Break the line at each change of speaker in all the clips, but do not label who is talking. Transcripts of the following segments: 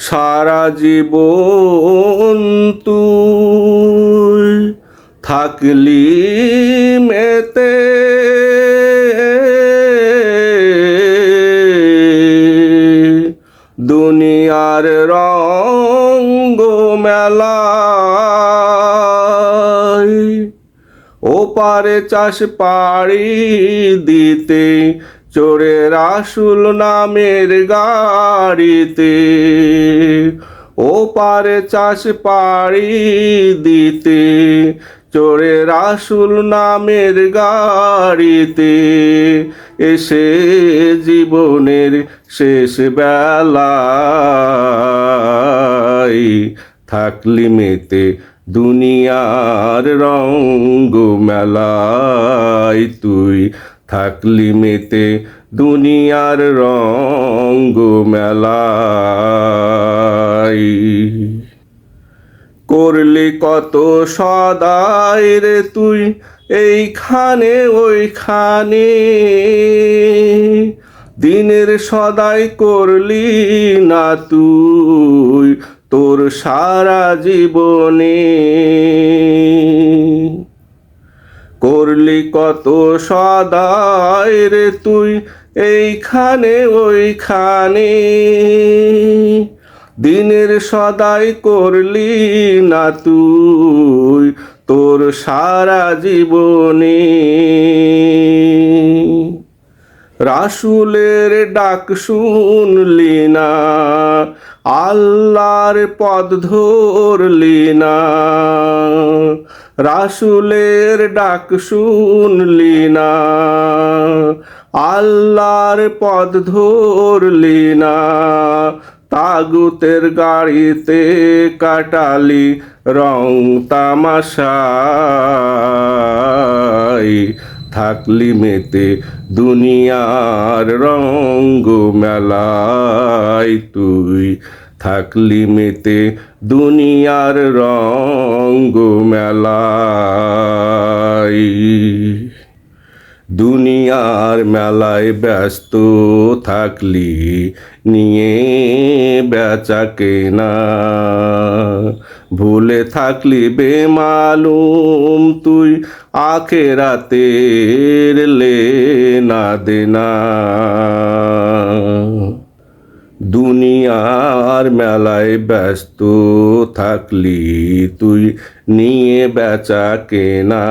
সারা জীবন তুই থাকলি মেতে। দুনিয়ার রঙ্গ মেলায় ওপারে চাষ পাড়ি দিতে চোরের আসুল নামের গাড়িতে ওপারে চাষ পাড়ি দিতে, চোরের আসুল নামের গাড়িতে এসে জীবনের শেষ বেলায় থাকলি মেতে দুনিয়ার রঙ্গ মেলায়, তুই থাকলি মেতে দুনিয়ার রঙ্গ মেলায়। করলি কত সদাই রে তুই এইখানে ওইখানে। দিনের সদাই করলি না তুই তোর সারা জীবনে। করলি কত সদায় রে তুই? এইখানে, ওইখানে। দিনের সদাই করলি না তুই তোর সারা জীবনে। রাসুলের ডাক শুনলি না, আল্লাহর পদ ধরলি না। রাসুলের ডাক শুনলি না, আল্লাহর পদ ধরলি না। তাগুতের গাড়িতে কাটালি রং তামাশাই থাকলি মেতে দুনিয়ার রঙ্গ মেলায় তুই থাকলি মেতে, দুনিয়ার রঙ্গ মেলায়। দুনিয়ার মেলায় ব্যস্ত থাকলি, নিয়ে বেচা কেনা। ভুলে থাকলি বেমালুম তুই আখেরাতের লেনা দেনা। দুনিয়ার মেলায় ব্যস্ত থাকলি তুই, নিয়ে বেচা কেনা।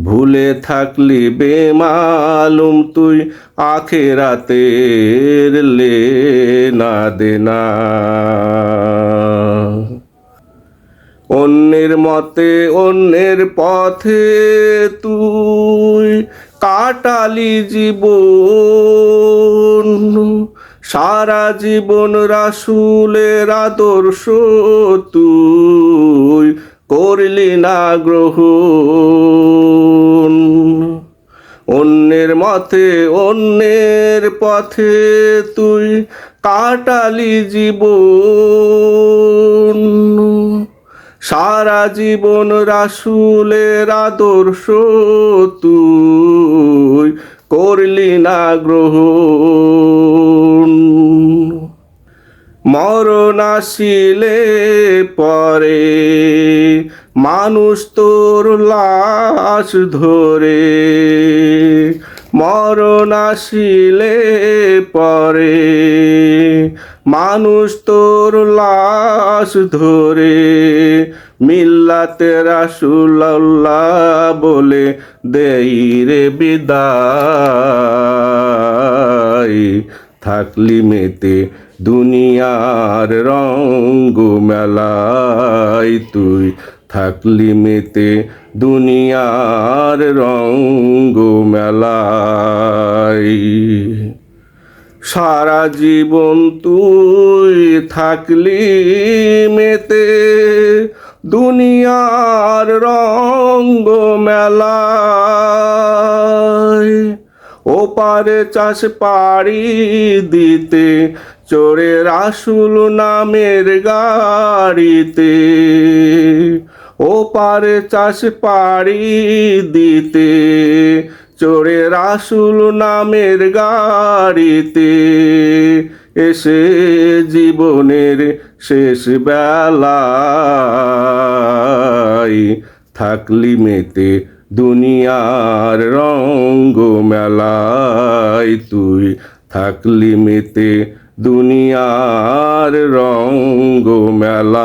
ভুলে থাকলি বেমালুম তুই, আখেরাতের লেনা দেনা। অন্যের মতে অন্যের পথে তুই কাটালি জীবন, সারা জীবন রাসুলের আদর্শ তুই করলি না গ্রহণ। অন্যের মতে, অন্যের পথে তুই কাটালি জীবন। সারা জীবন রাসুলের আদর্শ তুই করলি না গ্রহণ। মরণ আসিলে পরে মানুষ তোর লাশ ধরে। মরণ আসিলে পরে মানুষ তোর লাশ ধরে মিল্লাতে রাসুল্লাহ বলে দেই রে বিদায়। থাকলি মেতে দুনিয়ার রঙ্গ মেলায় তুই থাকলি মেতে দুনিয়ার রঙ্গ মেলায়। সারা জীবন তুই থাকলি মেতে দুনিয়ার রঙ্গ মেলায়। ওপারে চাষ পাড়ি দিতে, চোরের আসুল নামের গাড়িতে। ওপারে চাষ পাড়ি দিতে, চোরের আসুল নামের গাড়িতে। এসে জীবনের শেষ বেলায় থাকলি মেতে দুনিয়ার রঙ্গ মেলায়। তুই থাকলি মেতে দুনিয়ার রঙ্গ মেলায়।